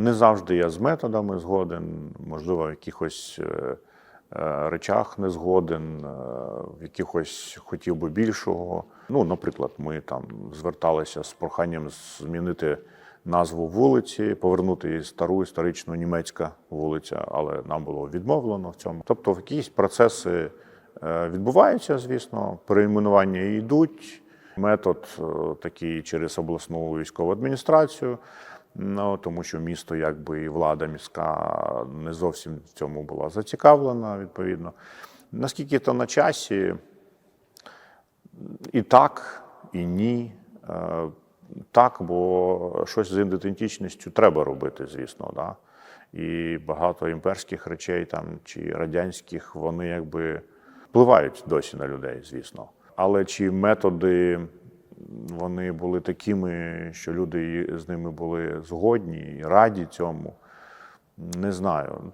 Не завжди я з методами згоден, можливо, в якихось е, е, речах не згоден, е, в якихось хотів би більшого. Ну, наприклад, ми там зверталися з проханням змінити назву вулиці, повернути її стару історичну німецька вулиця, але нам було відмовлено в цьому. Тобто, якісь процеси відбуваються, звісно, перейменування йдуть. Метод такий через обласну військову адміністрацію. Ну, тому що місто, якби і влада міська не зовсім в цьому була зацікавлена, відповідно. Наскільки то на часі, і так, і ні. Е, Так, бо щось з ідентичністю треба робити, звісно. Да? І багато імперських речей там, чи радянських, вони якби впливають досі на людей, звісно. Але чи методи вони були такими, що люди з ними були згодні і раді цьому, не знаю.